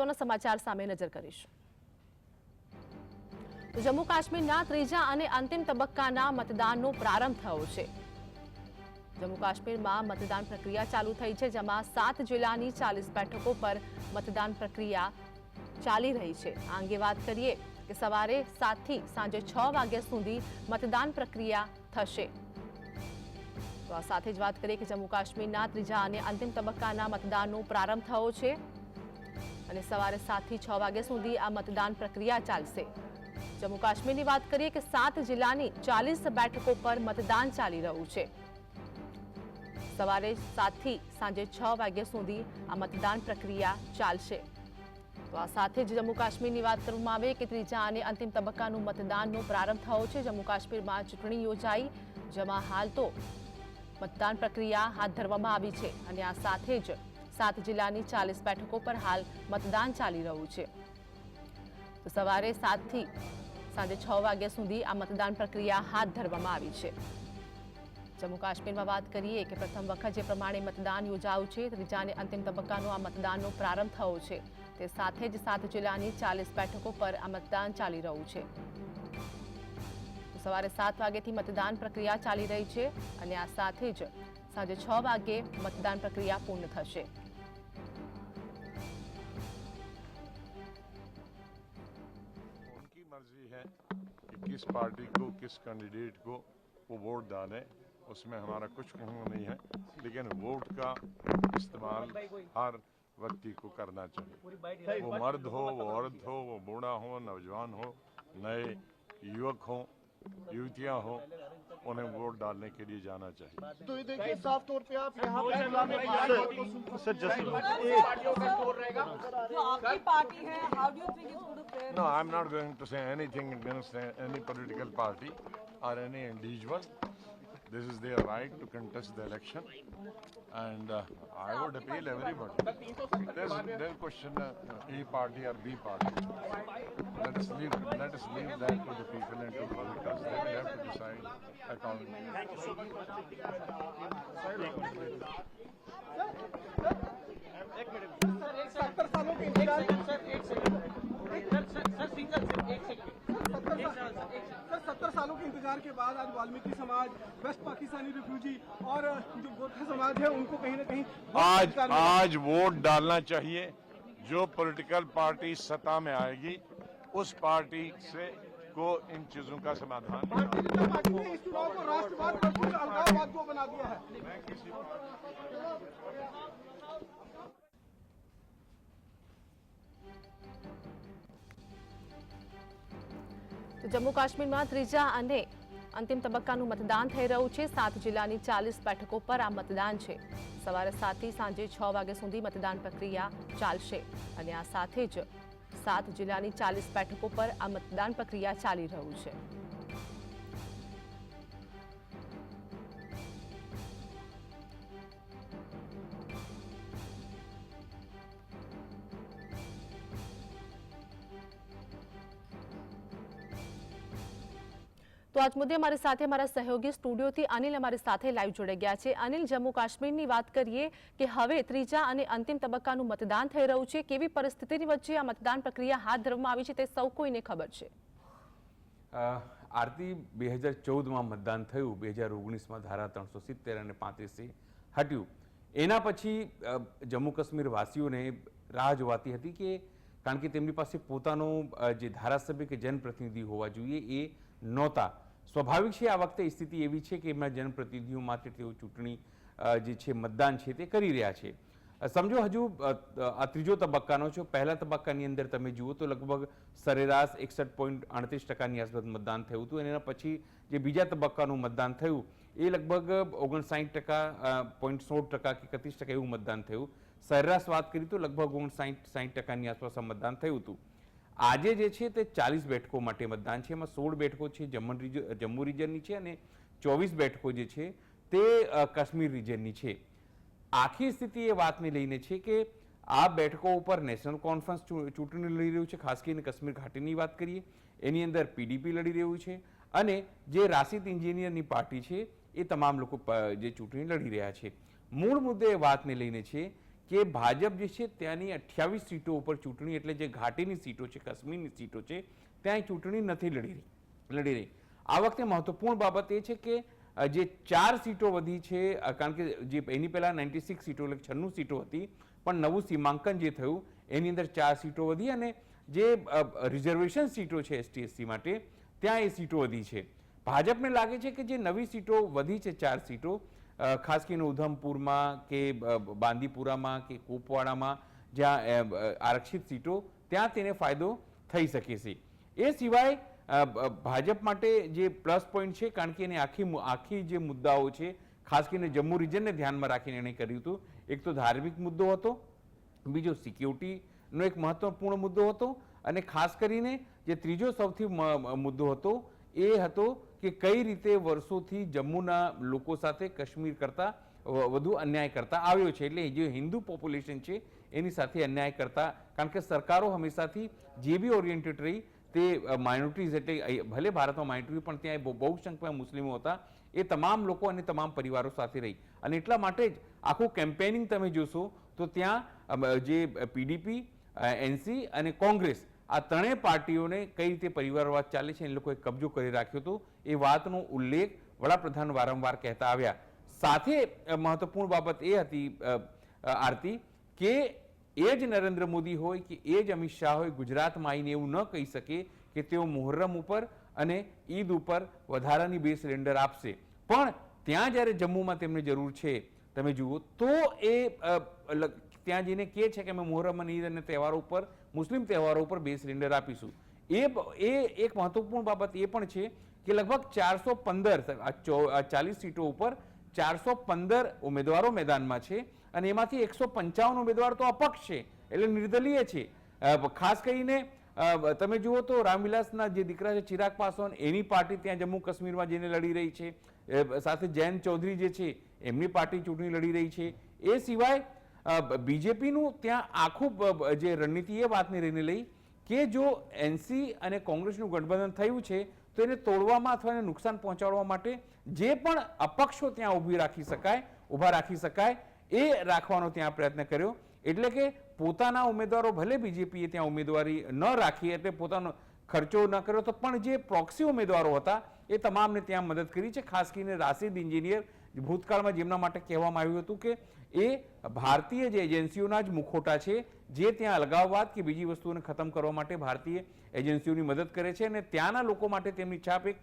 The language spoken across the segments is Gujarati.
મહત્વના સમાચાર સામે નજર કરીશું. તો જમ્મુ કાશ્મીરના ત્રીજા અને અંતિમ તબક્કાના મતદાનનો પ્રારંભ થયો છે. જમ્મુ કાશ્મીરમાં મતદાન પ્રક્રિયા ચાલુ થઈ છે, જેમાં સાત જિલ્લાની ચાલીસ બેઠકો પર મતદાન પ્રક્રિયા ચાલી રહી છે. આ અંગે વાત કરીએ કે સવારે સાતથી સાંજે છ વાગ્યા સુધી મતદાન પ્રક્રિયા થશે. તો આ સાથે જ વાત કરીએ કે જમ્મુ કાશ્મીરના ત્રીજા અને અંતિમ તબક્કાના મતદાનનો પ્રારંભ થયો છે. અને સવારે સાતથી છ વાગ્યા સુધી આ મતદાન પ્રક્રિયા ચાલશે. જમ્મુ કાશ્મીરની વાત કરીએ કે સાત જિલ્લાની ચાલીસ બેઠકો પર મતદાન ચાલી રહ્યું છે. સવારે સાતથી સાંજે છ વાગ્યા સુધી આ મતદાન પ્રક્રિયા ચાલશે. તો આ સાથે જ જમ્મુ કાશ્મીરની વાત કરવામાં આવે કે ત્રીજા અને અંતિમ તબક્કાનું મતદાનનો પ્રારંભ થયો છે. જમ્મુ કાશ્મીરમાં ચૂંટણી યોજાઈ, જેમાં હાલ તો મતદાન પ્રક્રિયા હાથ ધરવામાં આવી છે. અને આ સાથે જ સાત જિલ્લાની ચાલીસ બેઠકો પર હાલ મતદાન ચાલી રહ્યું છે. સવારે સાતથી સાંજે છ વાગ્યા સુધી આ મતદાન પ્રક્રિયા હાથ ધરવામાં આવી છે. જમ્મુ કાશ્મીરમાં વાત કરીએ કે પ્રથમ વખત જે પ્રમાણે મતદાન યોજાયું છે ત્રીજા અને અંતિમ તબક્કાનો આ મતદાનનો પ્રારંભ થયો છે. તે સાથે જ સાત જિલ્લાની ચાલીસ બેઠકો પર આ મતદાન ચાલી રહ્યું છે. સવારે સાત વાગ્યાથી મતદાન પ્રક્રિયા ચાલી રહી છે અને આ સાથે જ સાંજે છ વાગ્યે મતદાન પ્રક્રિયા પૂર્ણ થશે. कि किस पार्टी को, किस कैंडिडेट को वो वोट डालें, उसमें हमारा कुछ कहना नहीं है, लेकिन वोट का इस्तेमाल हर व्यक्ति को करना चाहिए। वो मर्द हो, वो औरत हो, वो बूढ़ा हो, नौजवान हो, नए युवक हो युवतियाँ हो उन्हें वोट डालने के लिए जाना चाहिए। तो ये देखिए साफ़ तौर पे आप यहाँ पे sir just no I am not going to say anything against any political party or any individual This is their right to contest the election, and uh, I would appeal everybody. There's their question uh, A party or B party. Let us leave let us leave that to the people and to the voters. They will have to decide accordingly. सत्तर सालों के इंतजार के इंतजार के बाद आज वाल्मीकि समाज वेस्ट पाकिस्तानी रिफ्यूजी और जो गोरखा समाज है उनको कहीं ना कहीं आज अधिकार मिला। आज वोट डालना चाहिए जो पॉलिटिकल पार्टी सत्ता में आएगी उस पार्टी से को इन चीजों का समाधान भारतीय जनता पार्टी ने इस चुनाव को राष्ट्रवाद वर्सेस अलगाववाद को बना दिया है मैं किसी તો જમ્મુ કાશ્મીરમાં ત્રીજા અને અંતિમ તબક્કાનું મતદાન થઈ રહ્યું છે. સાત જિલ્લાની ચાલીસ બેઠકો પર આ મતદાન છે. સવારે સાતથી સાંજે છ વાગ્યા સુધી મતદાન પ્રક્રિયા ચાલશે અને આ સાથે જ સાત જિલ્લાની ચાલીસ બેઠકો પર આ મતદાન પ્રક્રિયા ચાલી રહ્યું છે. તો આજ મુદ્દે અમારી સાથે અમારા સહયોગી સ્ટુડિયોથી અનિલ અમારી સાથે લાઈવ જોડાઈ ગયા છે અનિલ જમ્મુ કાશ્મીરની વાત કરીએ કે હવે ત્રીજા અને અંતિમ તબક્કાનું મતદાન થઈ રહ્યું છે કેવી પરિસ્થિતિની વચ્ચે આ મતદાન પ્રક્રિયા હાથ ધરવામાં આવી છે તે સૌ કોઈને ખબર છે? આરતી બે હજાર ચૌદમાં મતદાન થયું, બે હજાર ઓગણીસમાં ધારા ત્રણસો સિત્તેર અને પાંત્રીસથી હટ્યું. એના પછી જમ્મુ કાશ્મીર વાસીઓને રાહ જોવાતી હતી કે કારણ કે તેમની પાસે પોતાનો જે ધારાસભ્ય કે જનપ્રતિનિધિ હોવા જોઈએ એ નહોતા. સ્વાભાવિક છે, આ વખતે સ્થિતિ એવી છે કે એમના જનપ્રતિનિધિઓ માટે તેઓ ચૂંટણી જે છે, મતદાન છે તે કરી રહ્યા છે. સમજો હજુ આ ત્રીજો તબક્કાનો છે. પહેલા તબક્કાની અંદર તમે જુઓ તો લગભગ સરેરાશ એકસઠ પોઈન્ટ અડત્રીસ ટકાની આસપાસ મતદાન થયું હતું. અને એના પછી જે બીજા તબક્કાનું મતદાન થયું, એ લગભગ ઓગણસાઠ ટકા પોઈન્ટ સોળ ટકા કે એકત્રીસ ટકા એવું મતદાન થયું. સરેરાશ વાત કરી તો લગભગ ઓગણસાઠ સાઠ ટકાની આસપાસ મતદાન થયું હતું. આજે જે છે તે ચાલીસ બેઠકો માટે મતદાન છે. એમાં સોળ બેઠકો છે જમ્મુ જમ્મુ રિજનની છે અને ચોવીસ બેઠકો જે છે તે કાશ્મીર રિજનની છે. આખી સ્થિતિ એ વાતને લઈને છે કે આ બેઠકો ઉપર નેશનલ કોન્ફરન્સ ચૂંટણી લડી રહ્યું છે. ખાસ કરીને કાશ્મીર ઘાટીની વાત કરીએ, એની અંદર પીડીપી લડી રહ્યું છે અને જે રાશિદ એન્જિનિયરની પાર્ટી છે એ તમામ લોકો જે ચૂંટણી લડી રહ્યા છે. મૂળ મુદ્દે એ વાતને લઈને છે કે ભાજપ જે છે ત્યાંની અઠ્યાવીસ સીટો ઉપર ચૂંટણી, એટલે જે ઘાટીની સીટો છે, કાશ્મીરની સીટો છે ત્યાં ચૂંટણી નથી લડી રહી લડી રહી. આ વખતે મહત્વપૂર્ણ બાબત એ છે કે જે ચાર સીટો વધી છે કારણ કે જે એની પહેલાં નાઇન્ટી સિક્સ સીટો, એટલે છન્નું સીટો હતી, પણ નવું સીમાંકન જે થયું, એની અંદર ચાર સીટો વધી અને જે રિઝર્વેશન સીટો છે એસટી એસસી માટે, ત્યાં એ સીટો વધી છે. ભાજપને લાગે છે કે જે નવી સીટો વધી છે ચાર સીટો ખાસ કરીને ઉધમપુરમાં કે બાંદીપુરામાં કે કુપવાડામાં જ્યાં આરક્ષિત સીટો, ત્યાં તેને ફાયદો થઈ શકે છે. એ સિવાય ભાજપ માટે જે પ્લસ પોઈન્ટ છે, કારણ કે એને આખી આખી જે મુદ્દાઓ છે, ખાસ કરીને જમ્મુ રિજનને ધ્યાનમાં રાખીને એણે કર્યું હતું. એક તો ધાર્મિક મુદ્દો હતો, બીજો સિક્યુરિટીનો એક મહત્વપૂર્ણ મુદ્દો હતો, અને ખાસ કરીને જે ત્રીજો સૌથી મુદ્દો હતો, એ હતો કે કઈ રીતે વર્ષોથી જમ્મુના લોકો સાથે કાશ્મીર કરતા વધુ અન્યાય કરતા આવ્યો છે? એટલે જે હિન્દુ પોપ્યુલેશન છે, એની સાથે અન્યાય કરતા. કારણ કે સરકારો હંમેશાથી જે બી ઓરિએન્ટેડ રહી, તે માઇનોરિટીઝ એટલે ભલે ભારતમાં માઇનોરિટી પણ ત્યાં બહુ સંખ્યામાં મુસ્લિમો હતા, એ તમામ લોકો અને તમામ પરિવારો સાથે રહી. અને એટલા માટે જ આખું કેમ્પેનિંગ તમે જોશો, તો ત્યાં જે પીડીપી એનસી અને કોંગ્રેસ આ ત્રણેય પાર્ટીઓને કઈ રીતે પરિવારવાદ ચાલે છે, એ લોકોએ કબજો કરી રાખ્યો હતો. એ વાતનો ઉલ્લેખ વડાપ્રધાન વારંવાર કહેતા આવ્યા. સાથે મહત્વપૂર્ણ બાબત એ હતી આરતી, કે એ જ નરેન્દ્ર મોદી હોય કે એ જ અમિત શાહ હોય, ગુજરાતમાં આવીને એવું ન કહી શકે કે તેઓ મુહર્રમ ઉપર અને ઈદ ઉપર વધારાની બે સિલિન્ડર આપશે. પણ ત્યાં જ્યારે જમ્મુમાં તેમને જરૂર છે, તમે જુઓ, તો એ ત્યાં જઈને કહે છે કે અમે મુહર્રમ અને ઈદ અને તહેવારો ઉપર મુસ્લિમ તહેવારો ઉપર બે સિલિન્ડર આપીશું. એ એ એક મહત્વપૂર્ણ બાબત એ પણ છે કે લગભગ ચારસો પંદર ચાલીસ સીટો ઉપર ચારસો પંદર ઉમેદવારો મેદાનમાં છે અને એમાંથી એકસો પંચાવન ઉમેદવાર તો અપક્ષ છે, એટલે નિર્દલીય છે. ખાસ કરીને તમે જુઓ તો રામવિલાસના જે દીકરા છે ચિરાગ પાસવાન, એની પાર્ટી ત્યાં જમ્મુ કાશ્મીરમાં જઈને લડી રહી છે. સાથે જયંત ચૌધરી જે છે, એમની પાર્ટી ચૂંટણી લડી રહી છે. એ સિવાય બીજેપીનું ત્યાં આખું જે રણનીતિ એ વાતને લઈને લઈ કે જો એનસી અને કોંગ્રેસનું ગઠબંધન થયું છે, તો એને તોડવામાં અથવા એને નુકસાન પહોંચાડવા માટે જે પણ અપક્ષો ત્યાં ઊભી રાખી શકાય, ઊભા રાખી શકાય, એ રાખવાનો ત્યાં પ્રયત્ન કર્યો. એટલે કે પોતાના ઉમેદવારો ભલે બીજેપીએ ત્યાં ઉમેદવારી ન રાખી, એટલે પોતાનો ખર્ચો ન કર્યો, તો પણ જે પ્રોક્સી ઉમેદવારો હતા, એ તમામને ત્યાં મદદ કરી છે. ખાસ કરીને રાશિદ એન્જિનિયર ભૂતકાળમાં જેમના માટે કહેવામાં આવ્યું હતું કે એ ભારતીય જે એજન્સીઓના જ મુખોટા છે, જે ત્યાં અલગાવવાદ કે બીજી વસ્તુઓને ખતમ કરવા માટે ભારતીય એજન્સીઓની મદદ કરે છે અને ત્યાંના લોકો માટે તેમની છાપ એક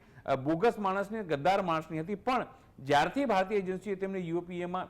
બોગસ માણસની ગદ્દાર માણસની હતી. પણ જ્યારથી ભારતીય એજન્સીએ તેમને યુપીએમાં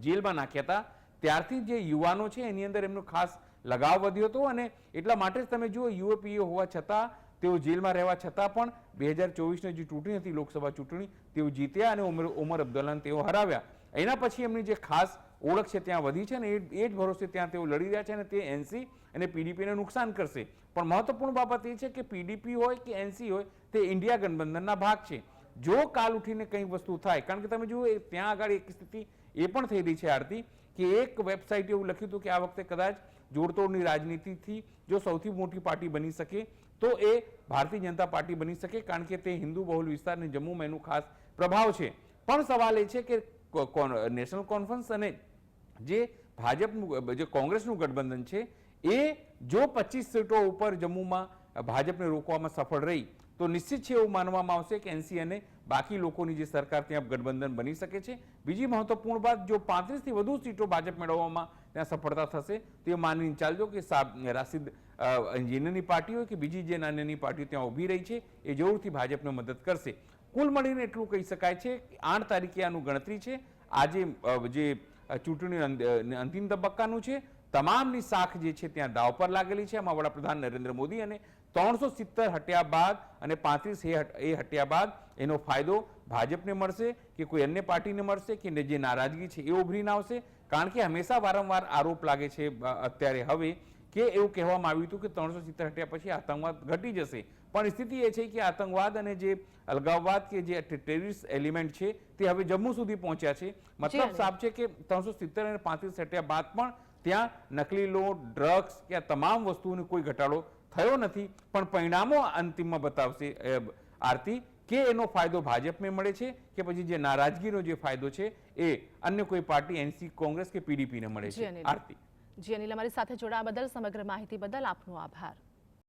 જેલમાં નાખ્યા હતા, ત્યારથી જે યુવાનો છે એની અંદર એમનો ખાસ લગાવ વધ્યો હતો અને એટલા માટે જ તમે જુઓ યુઓપીએ હોવા છતાં, તેઓ જેલમાં રહેવા છતાં પણ બે હજાર ચોવીસની જે ચૂંટણી હતી, લોકસભા ચૂંટણી, તેઓ જીત્યા અને ઉમર ઉમર અબ્દુલ્લાને તેઓ હરાવ્યા. એના પછી એમની જે ખાસ ઓળખ છે ત્યાં વધી છે ને એ એ જ ભરોસે ત્યાં તેઓ લડી રહ્યા છે અને તે એનસી અને પીડીપીને નુકસાન કરશે. પણ મહત્વપૂર્ણ બાબત એ છે કે પીડીપી હોય કે એનસી હોય, તે ઇન્ડિયા ગઠબંધનના ભાગ છે. જો કાલ ઉઠીને કંઈ વસ્તુ થાય, કારણ કે તમે જુઓ ત્યાં આગળ એક સ્થિતિ એ પણ થઈ રહી છે આરતી, કે એક વેબસાઇટ એવું લખ્યું હતું કે આ વખતે કદાચ જોડતોડની રાજનીતિથી જો સૌથી મોટી પાર્ટી બની શકે, તો એ ભારતીય જનતા પાર્ટી બની શકે, કારણ કે તે હિન્દુ બહુલ વિસ્તારની જમ્મુમાં એનું ખાસ પ્રભાવ છે. પણ સવાલ એ છે કે નેશનલ કોન્ફરન્સ અને જે ભાજપનું જે કોંગ્રેસનું ગઠબંધન છે, એ જો પચીસ સીટો ઉપર જમ્મુમાં ભાજપને રોકવામાં સફળ રહી, તો નિશ્ચિત છે એવું માનવામાં આવશે કે એનસી અને બાકી લોકોની જે સરકાર ત્યાં ગઠબંધન બની શકે છે. બીજી મહત્વપૂર્ણ વાત, જો પાંત્રીસથી વધુ સીટો ભાજપ મેળવવામાં ત્યાં સફળતા થશે, તો એ માનીને ચાલજો કે રાશિદ એન્જિનિયરની પાર્ટી હોય કે બીજી જે નાની પાર્ટી ત્યાં ઊભી રહી છે, એ જરૂરથી ભાજપને મદદ કરશે. કુલ મળીને એટલું કહી શકાય છે કે આઠ તારીખે આનું ગણતરી છે. આજે જે ચૂંટણી અંત- અંતિમ તબક્કાનું છે. તમામની શાખ જે છે ત્યાં દાવ પર લાગેલી છે. આમાં વડાપ્રધાન નરેન્દ્ર મોદી અને ત્રણસો સિત્તેર હટ્યા બાદ અને પાંત્રીસ એ હટ્યા બાદ એનો ફાયદો ભાજપને મળશે કે કોઈ અન્ય પાર્ટીને મળશે કે જે નારાજગી છે એ ઉભરીને આવશે? કારણ કે હંમેશા વારંવાર આરોપ લાગે છે અત્યારે હવે કે એવું કહેવામાં આવ્યું હતું કે ત્રણસો સિત્તેર હટ્યા પછી આતંકવાદ ઘટી જશે. પણ સ્થિતિ એ છે કે આતંકવાદ અને જે અલગાવવાદ કે જે ટેરરિસ્ટ એલિમેન્ટ છે તે હવે જમ્મુ સુધી પહોંચ્યા છે. મતલબ સાફ છે કે ત્રણસો સિત્તેર અને પાંત્રીસ હટ્યા બાદ પણ ત્યાં નકલી લોટ ડ્રગ્સ કે આ તમામ વસ્તુઓનો કોઈ ઘટાડો થયો નથી. પણ પરિણામો અંતિમમાં બતાવશે આરતી કે એનો ફાયદો ભાજપને મળે છે કે પછી જે નારાજગીનો જે ફાયદો છે એ અન્ય કોઈ પાર્ટી એનસી કોંગ્રેસ કે પીડીપીને મળે છે. આરતી. જી અનિલ અમારી સાથે જોડાવા બદલ સમગ્ર માહિતી બદલ આપનો આભાર.